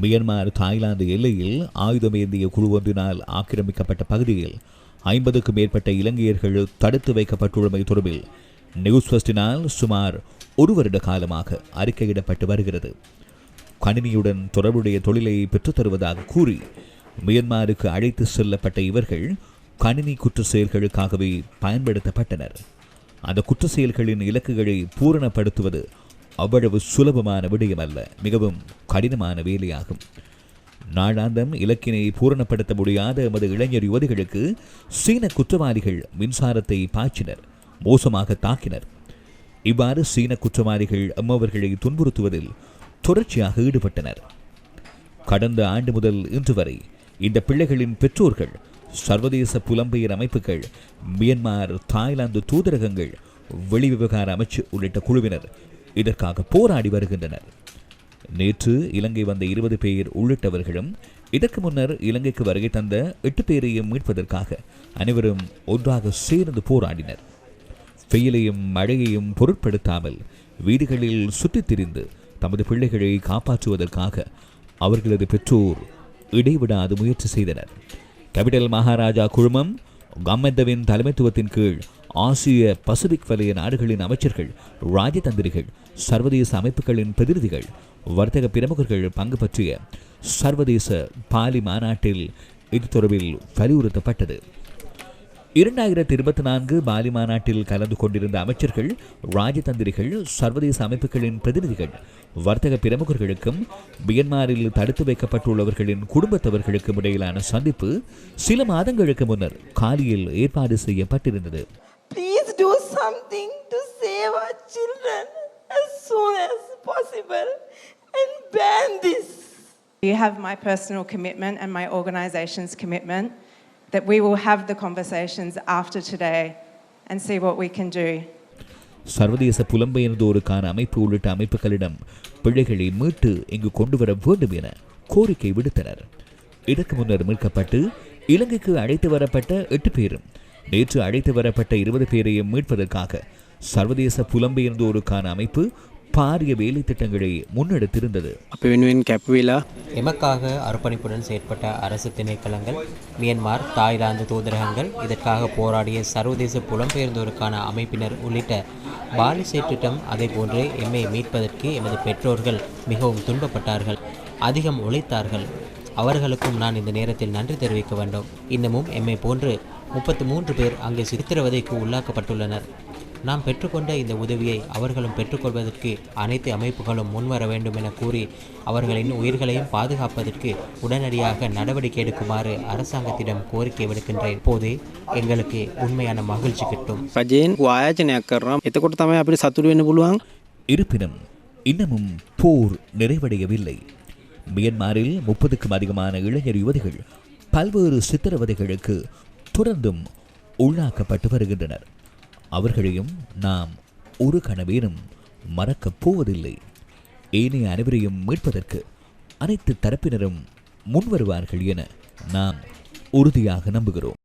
Myanmar Thailand எல்லையில் ஆயுதமேந்திய குழு ஒன்றினால் ஆக்கிரமிக்கப்பட்ட பகுதியில் ஐம்பதுக்கும் மேற்பட்ட இலங்கையர்கள் தடுத்து வைக்கப்பட்டுள்ளமை தொடர்பில் நியூஸ் ஃபஸ்டினால் சுமார் ஒரு வருட காலமாக அறிக்கையிடப்பட்டு வருகிறது. கணினியுடன் தொடர்புடைய தொழிலை பெற்றுத்தருவதாக கூறி மியன்மாருக்கு அழைத்து செல்லப்பட்ட இவர்கள் கணினி குற்ற செயல்களுக்காகவே பயன்படுத்தப்பட்டனர். அந்த குற்ற செயல்களின் இலக்குகளை பூரணப்படுத்துவது அவ்வளவு சுலபமான விடயமல்ல மிகவும் கடினமான வேலையாகும். நாளாந்தம் இலக்கினை பூரணப்படுத்த முடியாத எமது இளைஞர் யுவதிகளுக்கு சீன குற்றவாளிகள் மின்சாரத்தை பாய்ச்சினர் மோசமாக தாக்கினர். இவ்வாறு சீன குற்றவாளிகள் அம்மவர்களை துன்புறுத்துவதில் தொடர்ச்சியாக ஈடுபட்டனர். கடந்த ஆண்டு முதல் இன்று வரை இந்த பிள்ளைகளின் பெற்றோர்கள் சர்வதேச புலம்பெயர் அமைப்புகள் மியன்மார் தாய்லாந்து தூதரகங்கள் வெளிவிவகார அமைச்சு உள்ளிட்ட குழுவினர் இதற்காக போராடி வருகின்றனர். நேற்று இலங்கை வந்த இருபது பேர் உள்ளிட்டவர்களும் இதற்கு முன்னர் இலங்கைக்கு வருகை தந்த எட்டு பேரையும் மீட்பதற்காக அனைவரும் ஒன்றாக சேர்ந்து போராடினர். வெயிலையும் மழையையும் பொருட்படுத்தாமல் வீடுகளில் சுற்றித் திரிந்து தமது பிள்ளைகளை காப்பாற்றுவதற்காக அவர்களது பெற்றோர் இடைவிடாது முயற்சி செய்தனர். கேபிட்டல் மகாராஜா குழுமம் கம்மெந்தவின் தலைமைத்துவத்தின் கீழ் ஆசிய பசிபிக் வலய நாடுகளின் அமைச்சர்கள் ராஜதந்திரிகள் சர்வதேச அமைப்புகளின் பிரதிநிதிகள் வர்த்தக பிரமுகர்கள் பங்கு பற்றிய சர்வதேச பாலி மாநாட்டில் இது தொடர்பில் வலியுறுத்தப்பட்டது. இரண்டாயிரத்தி இருபத்தி நான்கு பாலி மாநாட்டில் கலந்து கொண்டிருந்த அமைச்சர்கள் ராஜதந்திரிகள் சர்வதேச அமைப்புகளின் பிரதிநிதிகள் வர்த்தக பிரமுகர்களுக்கும் மியன்மாரில் தடுத்து வைக்கப்பட்டுள்ளவர்களின் குடும்பத்தவர்களுக்கும் இடையிலான சந்திப்பு சில மாதங்களுக்கு முன்னர் காலியில் ஏற்பாடு செய்யப்பட்டிருந்தது Please do something to save our children as soon as possible and ban this. You have my personal commitment and my organisation's commitment that we will have the conversations after today and see what we can do. சர்வதேச புலம்பெயர்ந்தோருக்கான அமைப்பு உள்ளிட்ட அமைப்புகளிடம் பிள்ளைகளை மீட்டு இங்கு கொண்டு வர வேண்டும் என கோரிக்கை விடுத்தனர் இதற்கு முன்னர் மீட்கப்பட்டு இலங்கைக்கு அழைத்து வரப்பட்ட எட்டு பேரும் நேற்று அழைத்து வரப்பட்ட இருபது பேரையும் மீட்பதற்காக சர்வதேச புலம்பெயர்ந்தோருக்கான அமைப்பு பாரிய வேலை திட்டங்களை முன்னெடுத்திருந்தது. எமக்காக அர்ப்பணிப்புடன் செயற்பட்ட அரசு திணைக்களங்கள் மியன்மார் தாய்லாந்து தூதரகங்கள் இதற்காக போராடிய சர்வதேச புலம்பெயர்ந்தோருக்கான அமைப்பினர் உள்ளிட்ட பாலி சேற்றிட்டம் அதேபோன்று எம்மை மீட்பதற்கு எமது பெற்றோர்கள் மிகவும் துன்பப்பட்டார்கள் அதிகம் உழைத்தார்கள். அவர்களுக்கும் நான் இந்த நேரத்தில் நன்றி தெரிவிக்க வேண்டும். இன்னமும் எம்மை போன்று முப்பத்து மூன்று பேர் அங்கே சித்திரவதைக்கு உள்ளாக்கப்பட்டுள்ளனர். நாம் பெற்றுக்கொண்ட இந்த உதவியை அவர்களும் பெற்றுக்கொள்வதற்கு அனைத்து அமைப்புகளும் முன்வர வேண்டும் என கூறி அவர்களின் உயிர்களையும் பாதுகாப்பதற்கு உடனடியாக நடவடிக்கை எடுக்குமாறு அரசாங்கத்திடம் கோரிக்கை விடுக்கின்றேன் போதே எங்களுக்கு உண்மையான மகிழ்ச்சி கிட்டும் රජයෙන් වායාචනයක් කරනම් එතකොට තමයි අපිට සතුරු වෙන්න පුළුවන් இருப்பினும் இன்னமும் போர் நிறைவடையவில்லை மியன்மாரில் முப்பதுக்கும் அதிகமான இளைஞர் யுவதிகள் பல்வேறு சித்திரவதைகளுக்கு தொடர்ந்தும் உள்ளாக்கப்பட்டு வருகின்றனர் அவர்களையும் நாம் ஒரு கணவேனும் மறக்கப் போவதில்லை. ஏனைய அனைவரையும் மீட்பதற்கு அனைத்து தரப்பினரும் முன்வருவார்கள் என நாம் உறுதியாக நம்புகிறோம்.